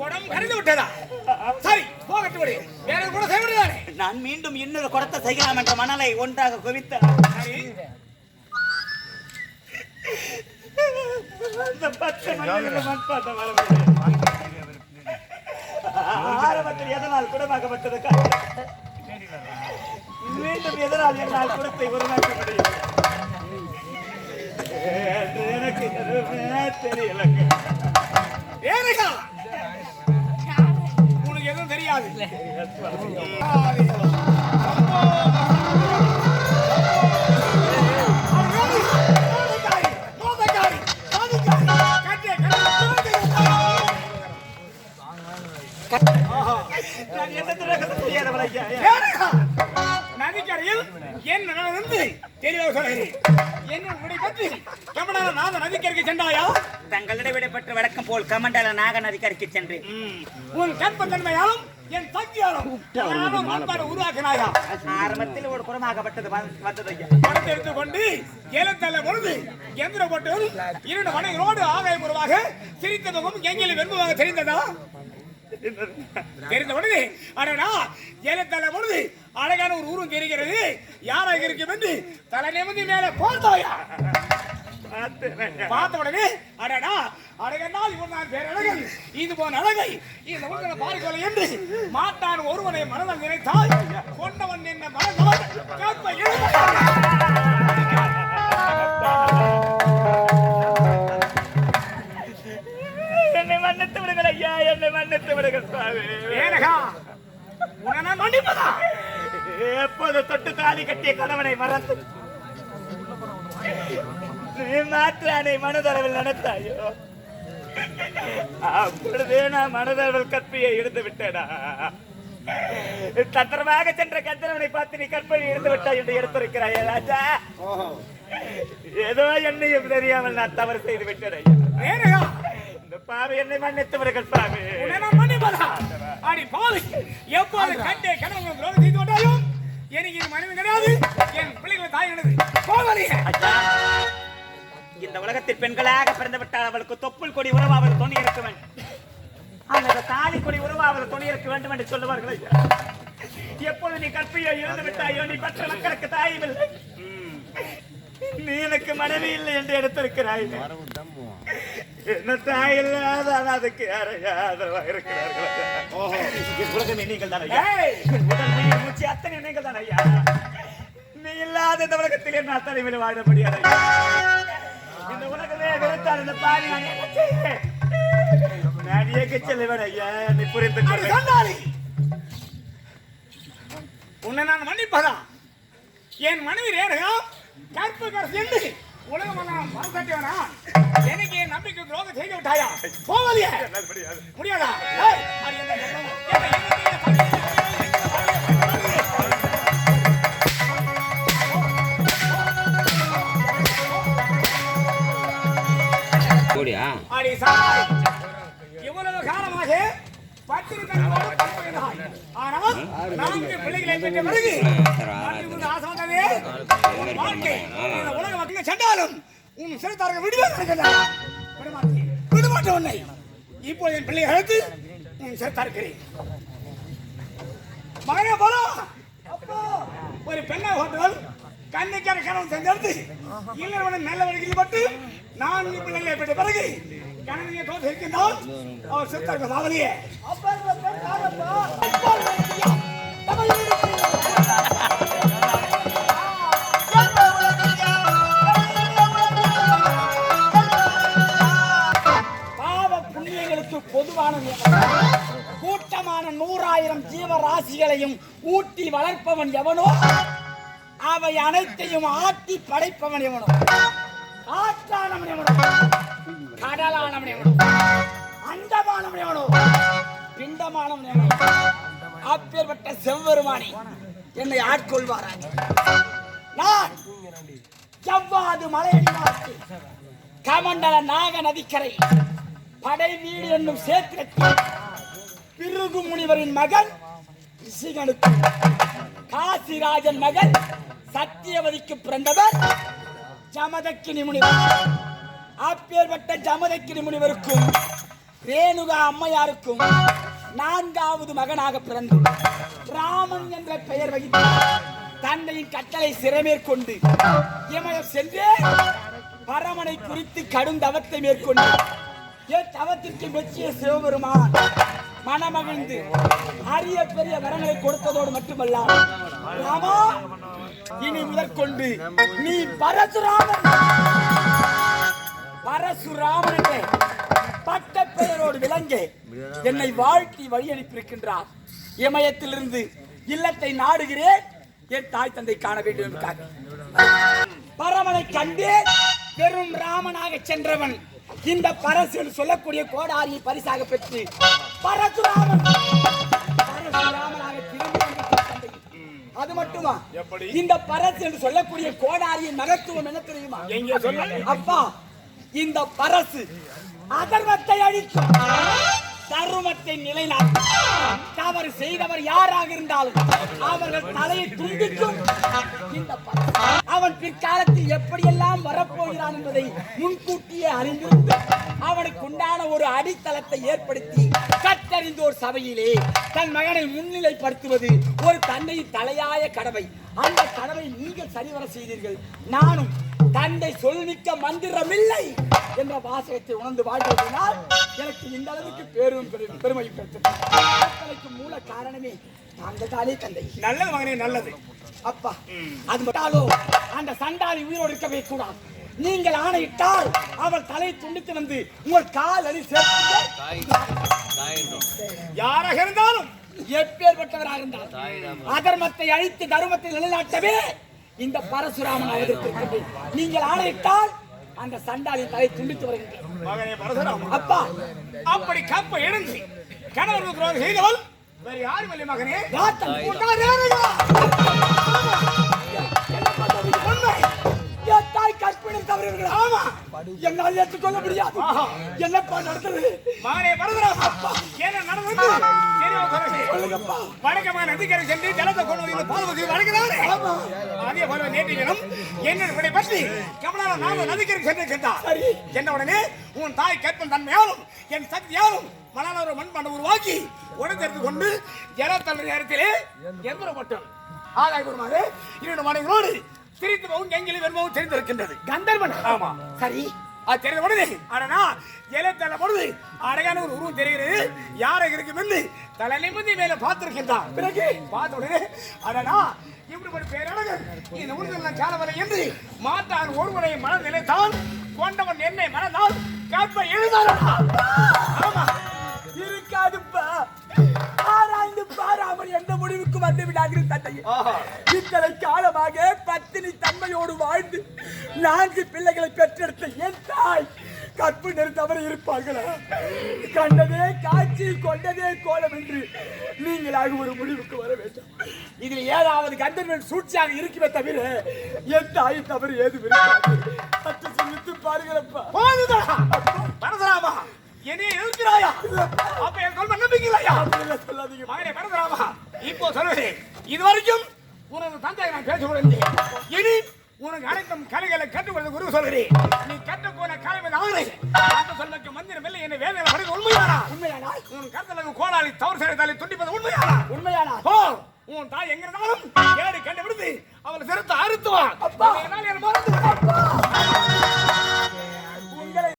குடம் கரைந்து விட்டதா? சரி வேற கூட நான் மீண்டும் இன்னொரு குடத்தை செய்யலாம் என்ற மணலை ஒன்றாக குவித்த ஆரம்பத்தில் எதனால் குடமாக்கப்பட்டது? மீண்டும் எதனால் என்னால் குடத்தை உருவாக்க முடியும்? எனக்கு தெரியலங்க ஏனையா உனக்கு எதுவும் தெரியாது என்ன நதிக்கரையில் என் நடந்து தெளிவாக சொல்கிறேன்? என்ன உடைய பற்றி கமனான நாத நதிக்கரைக்கு சென்றாயா? தங்களிடம் விடைபெற்ற வழக்கம் போல் கமண்டல நாக நதிக்கரைக்கு சென்றேன் உன் கற்பத்தன்மையாலும் என் சக்தியாலும் மண்பாடு உருவாக்கினாயா? ஆரம்பத்தில் ஒரு புறமாகப்பட்டது வ- வந்தது ஐயா. பணத்தை எடுத்துக்கொண்டு ஏலத்தள்ள பொழுது எந்திர போட்டு இரண்டு மனைகளோடு ஆகாயம் உருவாக சிரித்த முகம் எங்கிலும் தெரிந்ததா? தெரிந்த பொழுது அடடா ஏலத்தள்ள பொழுது அழகான ஒரு உருவம் தெரிகிறது. யாராக இருக்கும் என்று தலை நிமிந்து மேல போர்த்தாயா? பார்த்த உடனே அடடா அழகனால் இவன் நான் பேரழகன். இது போன அழகை இந்த உலக பார்க்கலை என்று மாட்டான் ஒருவனை மனதில் நினைத்தால் கொண்டவன் என்ன மனதவன் கற்பை மன்னித்து விடுங்கள் சுவாமி ஏனகா உன்னை நான் மன்னிப்பதா? எப்போது தொட்டு தாலி கட்டிய கணவனை மறந்து? நீ மாற்றானை மனதளவில் நினைத்தாயோ அப்பொழுதே நான் மனதளவில் கற்பியை இருந்து விட்டேனா? தத்திரமாக சென்ற கத்திரவனை பார்த்து நீ கற்பனை இருந்து விட்டாய் என்று எடுத்திருக்கிறாய் ராஜா. ஏதோ என்னையும் தெரியாமல் நான் தவறு செய்து விட்டேன் பாவை என்னை மன்னித்து விடுங்கள் சுவாமி உன்னை நான் மன்னிப்பதா? அடி பாவி எப்போது கண்டே கணவன் துரோகம் செய்து கொண்டாலும் எனக்கு இது மனைவி கிடையாது என் பிள்ளைகள் தாய் எனது. போவலியே ஐயா, இந்த உலகத்தில் பெண்களாக பிறந்து விட்டால் அவளுக்கு தொப்புள் கொடி உறவு அவள் துணி இருக்க வேண்டும் அந்த தாலி கொடி உறவு அவள் துணி இருக்க வேண்டும் என்று சொல்லுவார்கள். எப்போது நீ கற்பியை இழந்து விட்டாயோ நீ பெற்ற மக்களுக்கு தாயும் இல்லை நீ எனக்கு மனைவி இல்லை என்று எடுத்திருக்கிறாய். என்ன தாய் இல்லாத அதுக்கு ஆதரவாக இருக்கிறார்கள்? என் உலகமே நீங்கள் தான் ஐயா. உடல் மூச்சு அத்தனை நீங்கள் தான் ஐயா. நீ இல்லாத இந்த உலகத்தில் என்னால் தலைமையில் வாழ முடியாது. இந்த உலகமே வெறுத்தால் இந்த பாரி நான் என்ன செய்வேன்? நான் இயக்க செல்லுவேன் ஐயா நீ புரிந்து உன்னை நான் மன்னிப்பதா? என் மனைவி ரேணுகா கற்பு கரசு என்று உலகம் எல்லாம் மறக்கட்டவனா எனக்கு என் நம்பிக்கை துரோகம் செய்து விட்டாயா? போவலியே முடியாதா? இவ்வளவு காலமாக பத்திரி கண்ணோடு படுத்திருந்தாய். ஆனால் நான்கு பிள்ளைகளை பெற்ற பிறகு மண்ணில் இருந்து ஆசை வந்ததே. உன் வாழ்க்கை இந்த உலக இருந்தாலும் உன் சிறுத்தார்கள் விடுவே நடக்கிறது விடமாட்டேன் விடமாட்டேன் உன்னை. இப்போ என் பிள்ளை அழைத்து உன் சிறுத்தாருக்கிறேன். மகனே போலாம் ஒரு பெண்ணை ஹோட்டல் கண்ணிக்கார கணவன் செஞ்செடுத்து இல்லவன் நல்ல வழியில் பட்டு நான்கு பிள்ளைகளை பெற்ற பிறகு கணவனையை தோற்று இருக்கின்றால் அவர் சிறுத்தார்கள் சாவலியே பாவ ஆயிரம் ஜீவராசிகளையும் ஊட்டி வளர்ப்பவன் எவனோ அவை அனைத்தையும் ஆட்டி படைப்பவன் எவனோ. காற்றானவன் எவனோ கடலானவன் எவனோ அண்டமானவன் எவனோ பிண்டமானவன் எவனோ. அப்பேற்பட்ட செவ்வருமானி என்னை ஆட்கொள்வாராக. நான் செவ்வாது மலையடி நாட்டு கமண்டல நாக நதிக்கரை படை வீடு என்னும் சேத்திரத்தில் பிருகு முனிவரின் மகன் ரிஷிகனுக்கு காசிராஜன் மகன் சத்தியவதிக்கு பிறந்தவர் ஜமதக்கினி முனிவர். அப்பேற்பட்ட ஜமதக்கினி முனிவருக்கும் ரேணுகா அம்மையாருக்கும் நான்காவது மகனாக பிறந்து ராமன் என்ற பெயர் வகித்து தந்தையின் கட்டளை சிறமேற்கொண்டு இமயம் சென்று பரமனை குறித்து கடும் தவத்தை மேற்கொண்டு என் தவத்திற்கு மெச்சிய சிவபெருமான் மனமகிழ்ந்து அரிய பெரிய வரங்களை கொடுத்ததோடு மட்டுமல்ல ராமா இனி முதற்கொண்டு நீ பரசுராமன். பரசுராமன் பட்ட பெயரோடு விளங்க என்னை வாழ்த்தி வழி அனுப்பியிருக்கின்றார் இமயத்திலிருந்து இல்லத்தை நாடுகிறேன் என் தாய் தந்தை காண வேண்டும் என்றார் பரமனை கண்டு பெரும் ராமனாக சென்றவன். இந்த பரசு என்று சொல்லக்கூடிய கோடாரியை பரிசாக பெற்று பரசுராமன். பரசுராமனாக திரும்பி. அது மட்டுமா? இந்த பரசு என்று சொல்லக்கூடிய கோடாரியின் மகத்துவம் என்ன தெரியுமா? அப்பா இந்த பரசு அதர்மத்தை அழிக்கும். தருமத்தை நிலைநாட்டும் தவறு செய்தவர் யாராக இருந்தாலும் அவர்கள் தலையை துண்டிக்கும். இந்த அவன் பிற்காலத்தில் எப்படியெல்லாம் வரப்போகிறான் என்பதை முன்கூட்டியே அறிந்திருந்து அவனுக்கு உண்டான ஒரு அடித்தளத்தை ஏற்படுத்தி கற்றறிந்தோர் சபையிலே தன் மகனை முன்னிலைப்படுத்துவது ஒரு தந்தையின் தலையாய கடமை. அந்த கடமை நீங்கள் சரிவர செய்தீர்கள். நானும் தந்தை சொல்மிக்க மந்திரமில்லை என்ற வாசகத்தை உணர்ந்து வாழ்வதனால் எனக்கு இந்த அளவுக்கு பேரும் பெரு- பெருமை பெற்றது. மூல காரணமே தாங்கள் தானே தந்தை. நல்லது மகனே நல்லது. அப்பா அது மட்டாலோ அந்த சண்டாளி உயிரோடு இருக்கவே கூடாது. நீங்கள் ஆணையிட்டால் அவள் தலையை துண்டித்து வந்து உங்கள் கால் அணி சேர்த்து யாராக இருந்தாலும் எப்பேற்பட்டவராக இருந்தால் அதர்மத்தை அழித்து தர்மத்தை நிலைநாட்டவே இந்த பரசுராமன் அவதரித்திருக்கின்றேன் நீங்கள் ஆணையிட்டால் அந்த சண்டாளின் தலை துண்டித்து வருகின்றேன். மகனே அப்பா. அப்படி கப்ப எழுந்து கணவன் துரோகம் செய்தவள் வேற மகனே. யார் தந்தை? உன்னால் ரேணுகா. உண்மை. என் தாய் கற்பிணி தவறுகள் ஆமா. என்னால் ஏற்றுக்கொள்ள முடியாது. ஆஹா. என்னப்பா நடந்தது? மகனே பரசுராம என்ன சொல்லுங்கப்பா நதிக்கரை சென்று ஜலத்தை கொண்டு வந்து பாதுகாத்து வணங்குதானே அதே போல நேற்று தினம் என்ன இப்படி பற்றி கமலான நாம நதிக்கரை சென்று சரி. சென்ற உடனே உன் தாய் கேட்பன் தன்மையாலும் என் சக்தியாலும் மலான ஒரு மண்பாண்ட உருவாக்கி உடத்தெடுத்து கொண்டு ஜலத்தள்ள நேரத்திலே எந்திரப்பட்டோம் ஆதாய பெருமாறு இரண்டு மனைகளோடு திரித்து போகும் எங்கிலி வெறுமவும் தெரிந்திருக்கின்றது. கந்தர்வன்? ஆமா. சரி. அது தெரிந்த பொழுது அடனா ஜலத்தள்ள பொழுது அழகான ஒரு உருவம் தெரிகிறது. யாரை இருக்கும் என்று தலை நிமிர்ந்து மேல பார்த்திருக்கின்றான் பிறகு பார்த்த உடனே அடனா இப்படிப்பட்ட பேரழகர் இந்த சாலவரை என்று மாட்டான் ஒருவரை மன நிலைத்தான் கொண்டவன் என்னை மனதால் கற்ப எழுதாரா ஆமா இருக்காதுப்பா. ஆராய்ந்து பாராமல் எந்த முடிவுக்கு வந்து விடாதீர்கள் தந்தையே. இத்தனை காலமாக பத்தினி தன்மையோடு வாழ்ந்து நான்கு பிள்ளைகளை தாய் கற்பு தவறு இருப்பார்களா? கண்டதே காட்சி கொண்டதே கோலம் என்று நீங்களாக ஒரு முடிவுக்கு வர வேண்டும். இதில் ஏதாவது கண்டவன் சூழ்ச்சியாக இருக்குமே தவிர என் தாய் தவறு ஏதும் இருக்காது. சற்று சிந்தித்து பாருங்களப்பா. போதுதா பரதராமா என்னை எதிர்க்கிறாயா அப்ப என் சொல்ல நம்பிக்கையா அப்படியெல்லாம் சொல்லாதீங்க. மகனே பரதராமா இப்போ சொல்லுகிறேன். இதுவரைக்கும் உனது தந்தை நான் பேச இனி உனக்கு அனைத்தும் கலைகளை கற்றுக்கொள்ள குரு சொல்கிறேன் நீ கற்று நாளை அந்த சொல்லுக்கு மந்திரம் இல்லை என்ன வேதனை படுக்க உண்மையானா? உண்மையானால். உன் கருத்தலுக்கு கோடாளி தவறு செய்தாலே துண்டிப்பது உண்மையானா? உண்மையானால். போ உன் தாய் எங்க இருந்தாலும் ஏடு கண்டுபிடித்து அவளை சிறுத்தை அறுத்துவான் அப்பா. என்னால் என் மறந்து.